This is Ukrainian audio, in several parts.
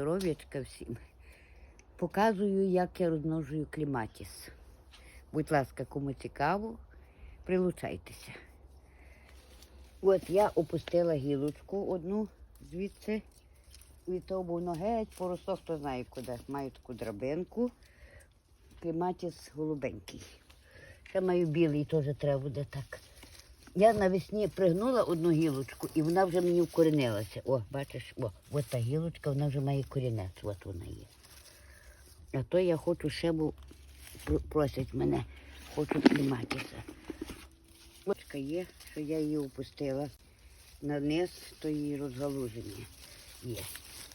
Здоров'ячка всім. Показую, як я розмножую кліматіс. Будь ласка, кому цікаво, прилучайтеся. От я опустила гілочку одну звідси. Від того воно геть поросло, хто знає куди. Маю таку драбинку. Кліматіс голубенький. Ще маю білий, теж треба буде так. Я навесні пригнула одну гілочку і вона вже мені вкоренилася. О, бачиш, о, от та гілочка, вона вже має корінець, от вона є. А то я хочу ще, бо просять мене, хочу кліматися. Очка є, що я її опустила на низ, то її розгалуження є.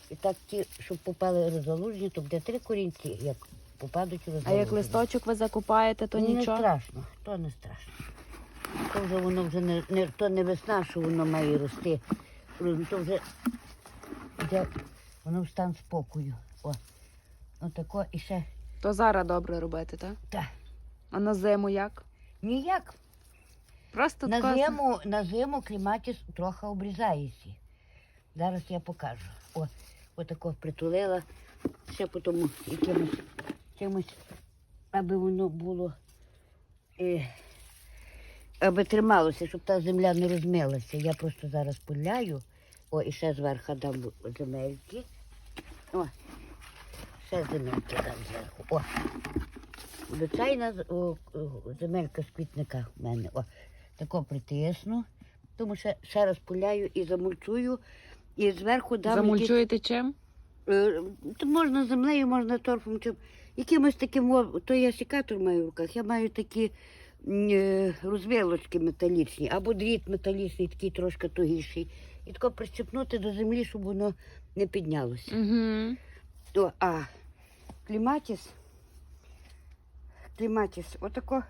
І так ті, щоб попали розгалужені, то буде три корінці, як попадуть у А як листочок ви закопаєте, то не нічого. страшно, то не страшно. То вже воно вже не, не то не весна, що воно має рости. То вже йде, воно в стан спокою. О, отако і ще То зараз добре робити, так? так. А на зиму як? Ніяк. Просто На така- зиму, на зиму кліматіс трохи обрізається. Зараз я покажу. О, отако притулила. Ще потім якимось чимось, аби воно було, е, аби трималося, щоб та земля не розмилася. Я просто зараз пиляю. О, і ще зверху дам земельки. О, ще земельки дам зверху. О. Звичайна земелька з квітника в мене. О, тако притисну. Тому що ще раз пиляю і замульчую. І зверху дам якісь- Замульчуєте чим? Е, То можна землею, можна торфом, чим. Якимось таким, то я секатор маю в руках, я маю такі розвилочки металічні, або дріт металічний, такий трошки тугіший. І тако прищепнути до землі, щоб воно не піднялося. Угу. О, а кліматіс, кліматіс, отако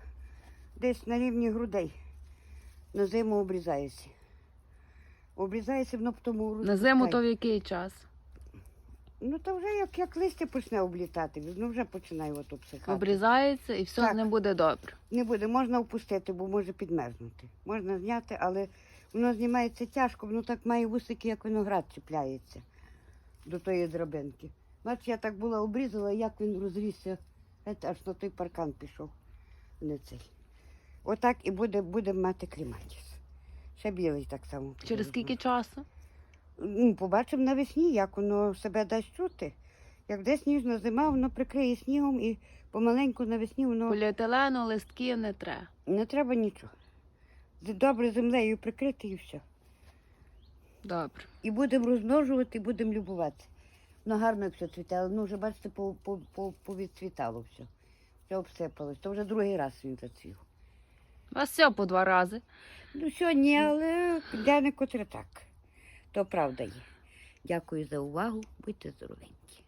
десь на рівні грудей. На зиму обрізається. Обрізається, воно тому На зиму то в який час? Ну, то вже як, як листя почне облітати, ну вже починає от обсихати. Обрізається і все Так. ним буде добре. Не буде, можна опустити, бо може підмерзнути. Можна зняти, але воно знімається тяжко, воно так має вусики, як виноград чіпляється до тої драбинки. Бач, я так була обрізала, як він розрісся, Геть аж на той паркан пішов. Не цей. Отак і буде, будемо мати кліматіс. Ще білий так само. Через скільки часу? Ну, побачимо навесні, як воно себе дасть чути. Як де сніжна зима, воно прикриє снігом і помаленьку навесні воно Поліетилену, листків не треба. не треба нічого. Добре землею прикрити і все. Добре. І будемо розмножувати, і будемо любуватися. Воно гарно все цвіте, але ну вже бачите, по, по, по, повідцвітало все. Все обсипалось. То вже другий раз він зацвів. У вас все по два рази. Ну, сьогодні, але де не котре так. То правда є. Дякую за увагу. Будьте здоровенькі.